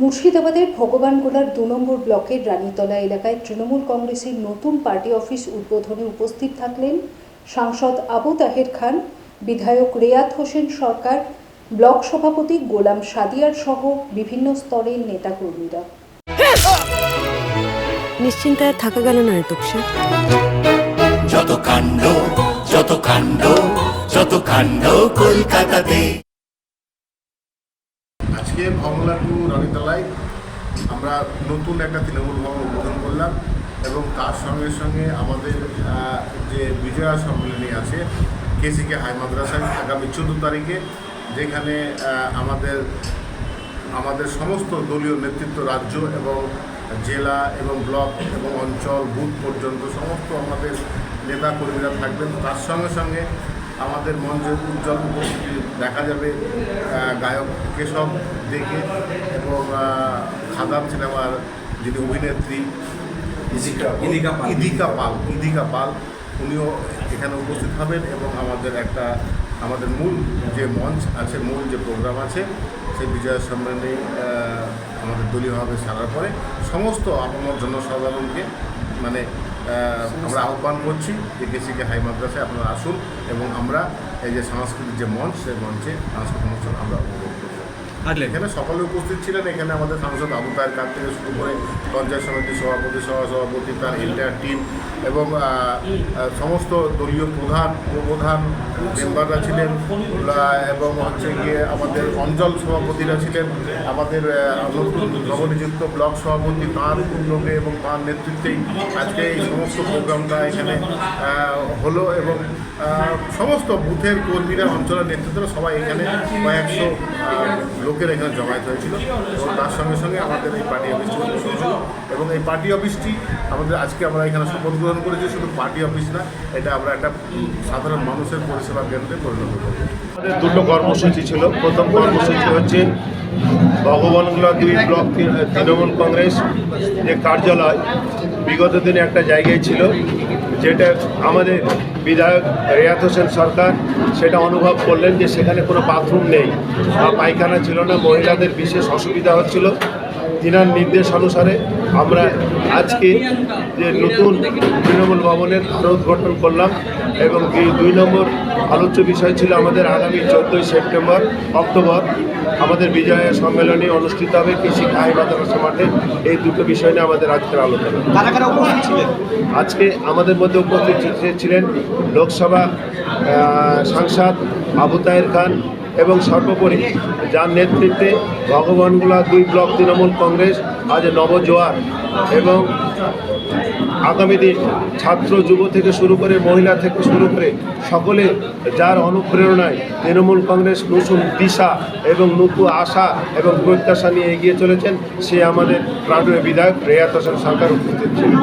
মুর্শিদাবাদের ভগবানগোলার দু নম্বর ব্লকের রানীতলা এলাকায় তৃণমূল কংগ্রেসের নতুন পার্টি অফিস উদ্বোধনে উপস্থিত থাকলেন সাংসদ আবু তাহের খান বিধায়ক রেয়াত হোসেন সরকার ব্লক সভাপতি গোলাম সাদিয়ার সহ বিভিন্ন স্তরের নেতাকর্মীরা। নিশ্চিন্তে আর থাকা গেল না যত কাণ্ড যত কাণ্ড যত কাণ্ড কলকাতাতে। আজকে ভমলা টু রানীতলায় আমরা নতুন একটা তৃণমূল ভবন উদ্বোধন করলাম এবং তার সঙ্গে সঙ্গে আমাদের যে বিজয়া সম্মেলনী আছে, কেসিকে হাই মাদ্রাসায় আগামী চোদ্দ তারিখে, যেখানে আমাদের আমাদের সমস্ত দলীয় নেতৃত্ব রাজ্য এবং জেলা এবং ব্লক এবং অঞ্চল বুথ পর্যন্ত সমস্ত আমাদের নেতা কর্মীরা থাকবেন। তার সঙ্গে সঙ্গে আমাদের মঞ্চে উজ্জ্বল উপস্থিতি দেখা যাবে গায়ক কেশব দেখে এবং খাদাম সিনেমার যিনি অভিনেত্রী ইদিকা পাল। ইদিকা পাল উনিও এখানে উপস্থিত হবেন এবং আমাদের একটা আমাদের মূল যে মঞ্চ আছে মূল যে প্রোগ্রাম আছে সেই বিজয় সম্মেলনে আমাদের দলীয়ভাবে সারার পরে। সমস্ত আপনার জনসাধারণকে মানে আমরা আহ্বান করছি যে হাই মাদ্রাসায় আপনারা আসুন এবং আমরা এই যে সাংস্কৃতিক যে মঞ্চ, সেই মঞ্চে সাংস্কৃতিক অনুষ্ঠান আমরা উপভোগ করব এখানে সকলে উপস্থিত ছিলেন এখানে আমাদের সাংসদ আবু তাহের কাছ থেকে শুরু করে পঞ্চায়েত সমিতির সভাপতি সহসভাপতি তার এন্টায়ার টিম এবং সমস্ত দলীয় প্রধান উপপ্রধান মেম্বাররা ছিলেন এবং হচ্ছে গিয়ে আমাদের অঞ্চল সভাপতিরা ছিলেন আমাদের নতুন নবনিযুক্ত ব্লক সভাপতি তাঁর উদ্যোগে এবং তাঁর নেতৃত্বেই আজকে এই সমস্ত প্রোগ্রামটা এখানে হলো এবং সমস্ত বুথের কর্মীরা অঞ্চলের নেতৃত্বরা সবাই এখানে কয়েকশো আহ, লোকের এখানে জমায়েত হয়েছিল এবং তার সঙ্গে সঙ্গে আমাদের এই পার্টি অফিসটি এবং এই পার্টি অফিসটি আমাদের আজকে আমরা এখানে শপথ গ্রহণ করেছি, শুধু পার্টি অফিস না, এটা আমরা একটা সাধারণ মানুষের পরিষেবা কেন্দ্রে পরিণত করব আমাদের দুটো কর্মসূচি ছিল। প্রথম কর্মসূচি হচ্ছে ভগবানগোলা দুই ব্লক তৃণমূল কংগ্রেস যে কার্যালয়, বিগত দিনে একটা জায়গায় ছিল। যেটা আমাদের বিধায়ক রেয়াত হোসেন সরকার সেটা অনুভব করলেন যে সেখানে কোনো বাথরুম নেই বা পায়খানা ছিল না, মহিলাদের বিশেষ অসুবিধা হচ্ছিল। তিনার নির্দেশ অনুসারে আমরা আজকে যে নতুন তৃণমূল ভবনের আরও উদ্ঘাটন করলাম এবং এই দুই নম্বর আলোচ্য বিষয় ছিল আমাদের আগামী চোদ্দোই সেপ্টেম্বর অক্টোবর আমাদের বিজয় সম্মেলনী অনুষ্ঠিত হবে কৃষি হাই মাদ্রাসা মাঠে এই দুটো বিষয় নিয়ে আমাদের আজকের আলোচনা। আজকে আমাদের মধ্যে উপস্থিত ছিলেন লোকসভা সাংসদ আবু তাহের খান এবং সর্বোপরি যার নেতৃত্বে ভগবানগুলা দুই ব্লক তৃণমূল কংগ্রেস আজ নবজোয়ার এবং আগামী দিন ছাত্র যুব থেকে শুরু করে মহিলা থেকে শুরু করে সকলে যার অনুপ্রেরণায় তৃণমূল কংগ্রেস নতুন দিশা এবং নতুন আশা এবং প্রত্যাশা নিয়ে এগিয়ে চলেছেন, সে আমাদের প্রাণীয় বিধায়ক রেয়াত হোসেন সরকার উপস্থিত ছিলেন।